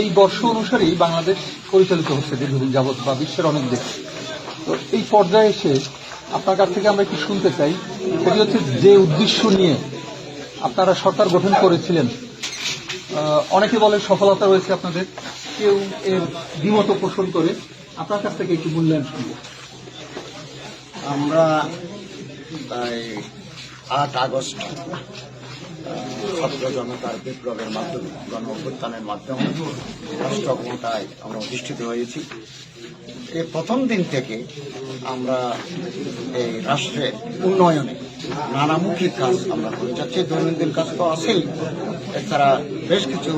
এই বর্ষ অনুসারেই বাংলাদেশ পরিচালিত হচ্ছে দীর্ঘদিন যাবৎ বা বিশ্বের অনেক দেশ। তো এই পর্যায়ে এসে আপনার কাছ থেকে আমরা একটু শুনতে চাই। সেটি হচ্ছে যে উদ্দেশ্য নিয়ে আপনারা সরকার গঠন করেছিলেন অনেকে বলে সফলতা রয়েছে আপনাদের, কেউ এর দ্বিমত পোষণ করে। আপনার কাছ থেকে একটু মূল্যায়ন শুনব। আমরা আট আগস্ট ছাত্র জনতার বিপ্লবের মাধ্যমে গণ অভ্যুত্থানের মাধ্যমে রাষ্ট্র ক্ষমতায় আমরা অধিষ্ঠিত হয়েছি। এই প্রথম দিন থেকে আমরা এই রাষ্ট্রের উন্নয়নে নানামুখী কাজ আমরা করে যাচ্ছি। দৈনন্দিন কাজ তো আছেই। এছাড়া বেশ কিছু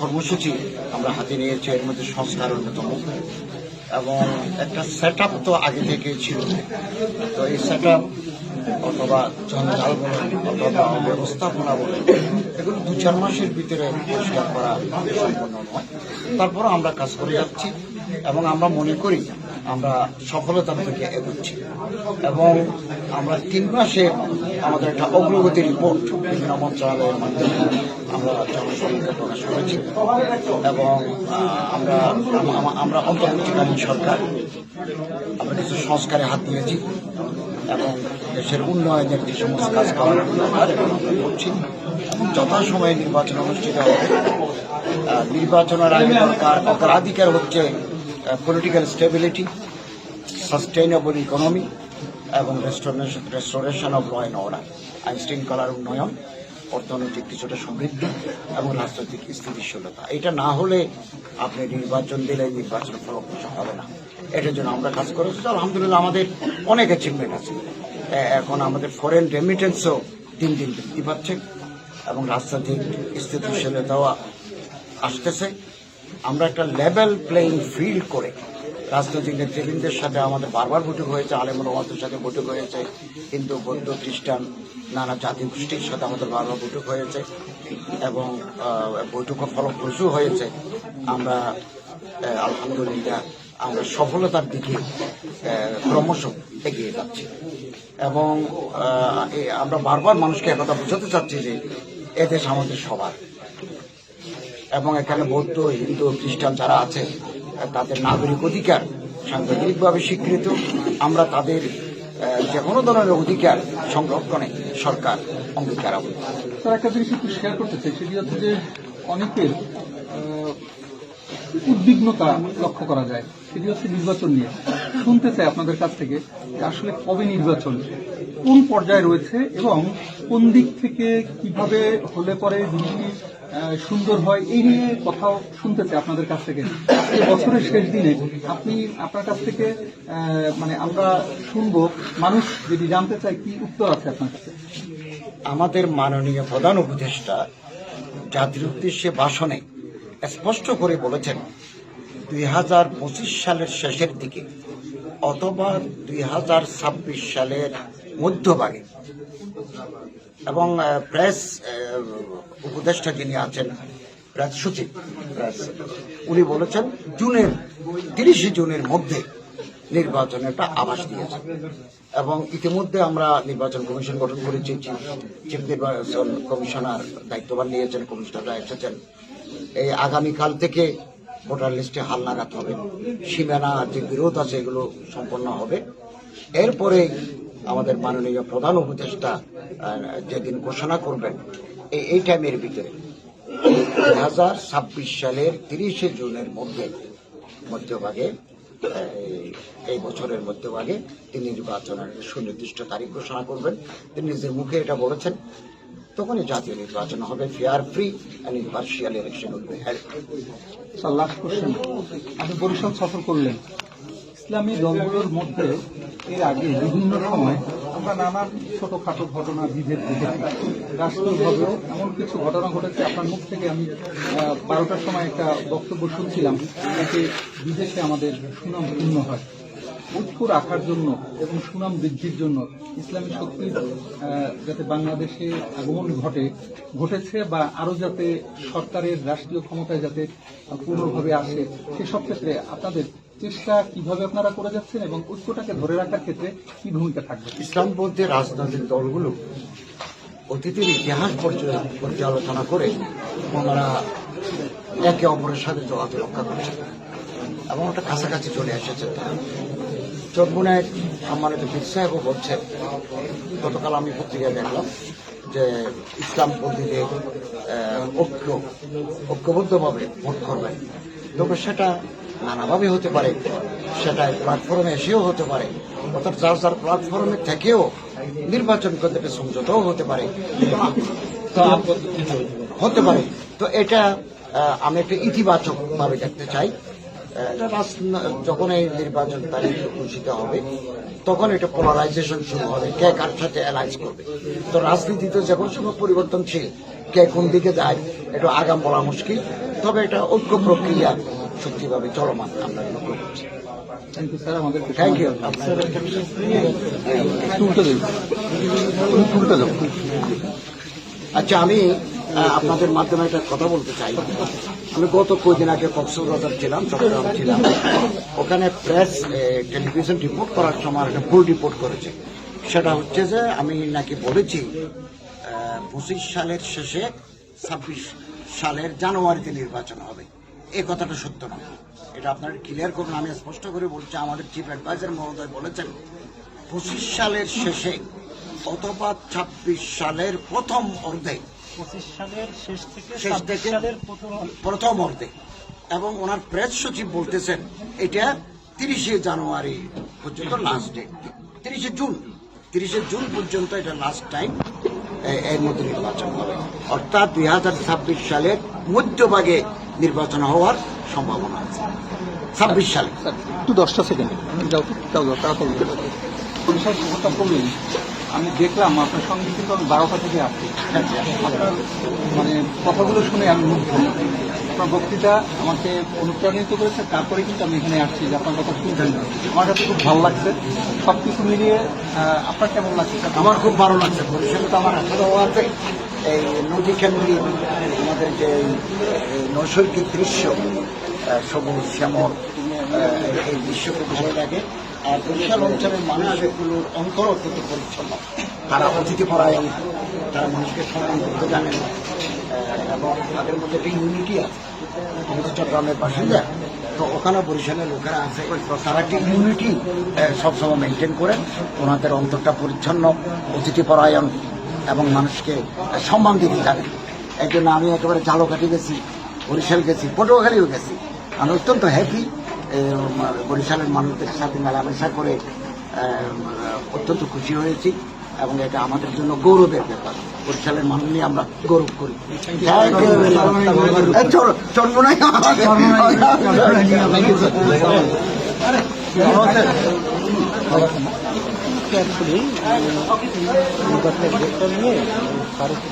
কর্মসূচি আমরা হাতে নিয়েছি। এর মধ্যে সংস্কার অন্যতম। এবং একটা সেট তো আগে থেকে ছিল। তো এই সেট অথবা জঞ্জাল বলেন অথবা ব্যবস্থাপনা বলেন এগুলো দু চার মাসের ভিতরে পরিষ্কার করা সম্পন্ন নয়। তারপর আমরা কাজ করে যাচ্ছি এবং আমরা মনে করি আমরা সফলতার দিকে এগোচ্ছি। এবং আমরা তিন মাসে আমাদের একটা অগ্রগতি রিপোর্ট বিভিন্ন মন্ত্রণালয়ের মাধ্যমে আমরা জনসমীক্ষা প্রকাশ করেছি। এবং আমরা আমরা অন্তর্বর্তীকালীন সরকার। আমরা কিছু সংস্কারে হাত দিয়েছি এবং দেশের উন্নয়নের যে সমস্ত কাজ করার করছি। যথাসময়ে নির্বাচন অনুষ্ঠিত হবে। নির্বাচনের আগে অগ্রাধিকার হচ্ছে পলিটিক্যাল স্টেবিলিটি সাস্টেইনেবল ইকোনমি এবং restoration restoration of law and order আইন শৃঙ্খলার উন্নয়ন, অর্থনৈতিক কিছুটা সমৃদ্ধি এবং রাজনৈতিক স্থিতিশীলতা। এটা না হলে আপনি নির্বাচন দিলে নির্বাচন ফলপ্রসূ হবে না। এটার জন্য আমরা কাজ করেছি। আলহামদুলিল্লাহ আমাদের অনেক অ্যাচিভমেন্ট আছে। এখন আমাদের ফরেন রেমিটেন্সও দিন দিন বৃদ্ধি পাচ্ছে এবং রাজনৈতিক স্থিতিশীলতাও আসতেছে। আমরা একটা লেভেল প্লেইং ফিল্ড করে রাজনৈতিক নেতৃবৃন্দের সাথে আমাদের বারবার বৈঠক হয়েছে আলেমুল ওমাদের সাথে বৈঠক হয়েছে, হিন্দু, বৌদ্ধ, খ্রিস্টান, নানা জাতি গোষ্ঠীর সাথে আমাদের বারবার বৈঠক হয়েছে এবং বৈঠকও ফলপ্রসূ হয়েছে। আমরা আলহামদুলিল্লাহ আমরা সফলতার দিকে ক্রমশ এগিয়ে যাচ্ছি। এবং আমরা বারবার মানুষকে একথা বোঝাতে চাচ্ছি যে এদেশ আমাদের সবার। এবং এখানে বৌদ্ধ, হিন্দু খ্রিস্টান যারা আছে, তাদের নাগরিক অধিকার সাংবিধানিকভাবে স্বীকৃত। আমরা তাদের যে কোনো ধরনের অধিকার সংরক্ষণে সরকার অঙ্গীকারাবদ্ধ। স্যার একটা জিনিস একটু শেয়ার করতে চাই, সেটি হচ্ছে যে অনেকের উদ্বিগ্নতা লক্ষ্য করা যায়। সেটি হচ্ছে নির্বাচন নিয়ে। শুনতে চাই আপনাদের কাছ থেকে আসলে কবে নির্বাচন, কোন পর্যায়ে রয়েছে এবং কোন দিক থেকে কীভাবে হলে পরে জিনিসটি সুন্দর হয়, এই নিয়ে কথাও শুনতে চাই আপনাদের কাছ থেকে। আজকে বছরের শেষ দিনে আপনি আপনার কাছ থেকে মানে আমরা শুনব, মানুষ যদি জানতে চায় কি উত্তর আছে আপনার কাছে? আমাদের মাননীয় প্রধান উপদেষ্টা জাতির উদ্দেশ্যে ভাষণে স্পষ্ট করে বলেছেন, দুই হাজার পঁচিশ সালের শেষের দিকে অথবা দুই হাজার ছাব্বিশ সালের মধ্যভাগে এবং প্রেস উপদেষ্টা যিনি আছেন, প্রেস সচিব, প্রেস, উনি বলেছেন জুনের, তিরিশে জুনের মধ্যে নির্বাচনের একটা আভাস দিয়েছেন এবং ইতিমধ্যে আমরা নির্বাচন কমিশন গঠন করেছি, চিফ নির্বাচন কমিশনার দায়িত্বভার নিয়েছেন কমিশনাররা এসেছেন। এই আগামীকাল থেকে ভোটার লিস্টে হাল হালনাগাদ হবে, সীমানা যে বিরোধ আছে এগুলো সম্পন্ন হবে। এরপরে আমাদের মাননীয় প্রধান উপদেষ্টা যেদিন ঘোষণা করবেন এই টাইমের ভিতরে, দুই হাজার ছাব্বিশ সালের তিরিশে জুনের মধ্যে, মধ্যভাগে এই- বছরের মধ্যভাগে তিনি নির্বাচনের সুনির্দিষ্ট তারিখ ঘোষণা করবেন। তিনি নিজের মুখে এটা বলেছেন। তখনই জাতীয় নির্বাচন হবে, fair free and election will be held sir last question আপনি বরিশাল সফর করলেন। ইসলামী দলগুলোর মধ্যে এর আগে বিভিন্ন সময় আমরা নানান ছোটখাটো ঘটনা, বিভেদ দেখেছি। রাষ্ট্রীয়ভাবেও এমন কিছু ঘটনা ঘটেছে। আপনার মুখ থেকে আমি বারোটার সময় একটা বক্তব্য শুনছিলাম, যাতে বিদেশে আমাদের সুনাম পূর্ণ হয়। ঐক্য রাখার জন্য এবং সুনাম বৃদ্ধির জন্য ইসলামী শক্তির যাতে বাংলাদেশে আগমন ঘটে, ঘটেছে বা আরও যাতে সরকারের রাষ্ট্রীয় ক্ষমতায় যাতে পূর্ণভাবে আসে, সেসব ক্ষেত্রে আপনাদের চেষ্টা কীভাবে আপনারা করে যাচ্ছেন এবং ঐক্যটাকে ধরে রাখার ক্ষেত্রে কি ভূমিকা থাকবে? ইসলামপন্থী রাজনৈতিক দলগুলো অতীতের ইতিহাস পর্য- পর্যালোচনা করে ওনারা একে অপরের সাথে যোগাযোগ রক্ষা করছে এবং ওটা কাছাকাছি চলে এসেছে। চটবনের সম্মানিত বীর সাহেবও বলছেন, গতকাল আমি পত্রিকায় দেখলাম যে ইসলামপন্থীদের ঐক্য ঐক্যবদ্ধভাবে ভোট করবেন। তবে সেটা নানাভাবে হতে পারে। সেটা প্ল্যাটফর্মে এসেও হতে পারে। অর্থাৎ যার যার প্ল্যাটফর্মে থেকেও নির্বাচন করতে একটা সমঝোতাও হতে পারে। হতে পারে। তো এটা আমি একটা ইতিবাচক ভাবে দেখতে চাই। যখন এই নির্বাচন তারিখ ঘোষিত হবে তখন এটা পোলারাইজেশন শুরু হবে কে কার সাথে অ্যালাইজ করবে। তো রাজনীতিতে যখন সময় পরিবর্তনশীল। কে কোন দিকে যায় এটা আগাম বলা মুশকিল। তবে এটা ঐক্য প্রক্রিয়া সত্যিভাবে চলমান আমরা লক্ষ্য করছি। থ্যাংক ইউ আচ্ছা আমি আপনাদের মাধ্যমে একটা কথা বলতে চাই। আমি গত কয়েকদিন আগে কক্সবাজার ছিলাম চট্টগ্রাম ছিলাম। ওখানে প্রেস টেলিভিশন রিপোর্ট করার সময় একটা ভুল রিপোর্ট করেছে। সেটা হচ্ছে যে আমি নাকি বলেছি পঁচিশ সালের শেষে ছাব্বিশ সালের জানুয়ারিতে নির্বাচন হবে। এই কথাটা সত্য না এটা আপনারা ক্লিয়ার করুন আমি স্পষ্ট করে বলছি আমাদের চিফ অ্যাডভাইজার মহোদয় বলেছেন পঁচিশ সালের শেষে অথবা ছাব্বিশ সালের প্রথম অর্ধে শেষ থেকে প্রথম অর্ধে এবং ওনার প্রেস সচিব বলতেছেন এটা তিরিশে জানুয়ারি পর্যন্ত লাস্ট ডেট তিরিশে জুন তিরিশে জুন পর্যন্ত এটা লাস্ট টাইম এর মধ্যে নির্বাচন হবে। অর্থাৎ দুই হাজার ছাব্বিশ সালের মধ্যভাগে নির্বাচন হওয়ার সম্ভাবনা আছে। ছাব্বিশ সালে। স্যার একটু দশটা সেকেন্ড যাও যাও যাও তাড়াতাড়ি পরিষদ কথা বললেন আমি দেখলাম আপনার সঙ্গে কিন্তু আমি বারোটা থেকে আসছি। আপনার মানে কথাগুলো শুনে আমি মুগ্ধ। আপনার বক্তৃতা আমাকে অনুপ্রাণিত করেছে তারপরে কিন্তু আমি এখানে আসছি যে আপনার কথা শুনছেন আমার কাছে খুব ভালো লাগছে। সব কিছু মিলিয়ে আপনার কেমন লাগছে? আমার খুব ভালো লাগছে। বরিশালে তো আমার আঠারো আছে। এই নদী কেন্দ্রিক আমাদের যে নৈসর্গিক দৃশ্য সবুজ শ্যামল এই দৃশ্য খুব ভালো লাগে। আর বরিশাল অঞ্চলের মানুষগুলোর অন্তর অত্যন্ত পরিচ্ছন্ন। তারা অতিথি পরায়ণ তারা মানুষকে সম্মান করতে আহ, এবং তাদের মধ্যে একটা ইউনিটি আছে। আমি তো চট্টগ্রামের বাসিন্দা তো ওখানে বরিশালের লোকেরা আছে তারা একটা ইউনিটি সবসময় মেনটেন করেন ওনাদের অন্তরটা পরিচ্ছন্ন অতিথি পরায়ণ এবং মানুষকে সম্মান দিতে জানে। এই জন্য আমি একেবারে ঝালকাঠি গেছি বরিশাল গেছি পটুয়াখালীও গেছি। আমি অত্যন্ত হ্যাপি বরিশালের মানুষদের সাথে মেলামেশা করে অত্যন্ত খুশি হয়েছি এবং এটা আমাদের জন্য গৌরবের ব্যাপার। বরিশালের মানুষ নিয়ে আমরা গৌরব করি। এই চর- চর্মনাই আমাদের-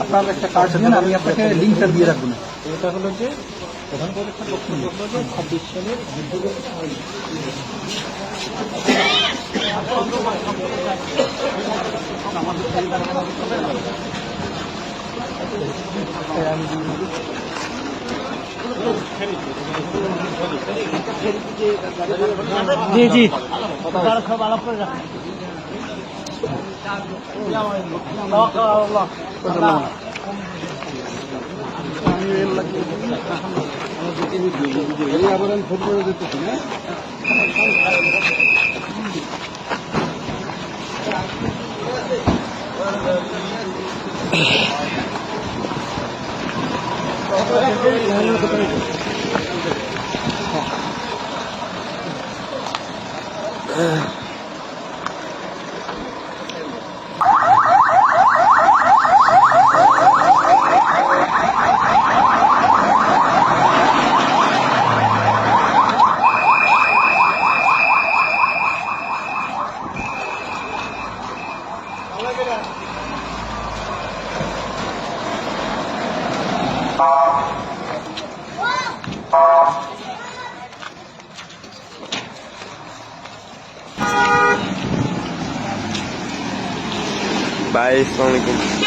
আপনার একটা কার্ড দিন আমি আপনাকে লিঙ্কটা দিয়ে রাখব না। এটা হলো যে প্রধান পরীক্ষার বক্তব্য যে ছাব্বিশ সালের যুদ্ধগত জি জি। সব আলাপ করে আসসালামু আলাইকুম Thank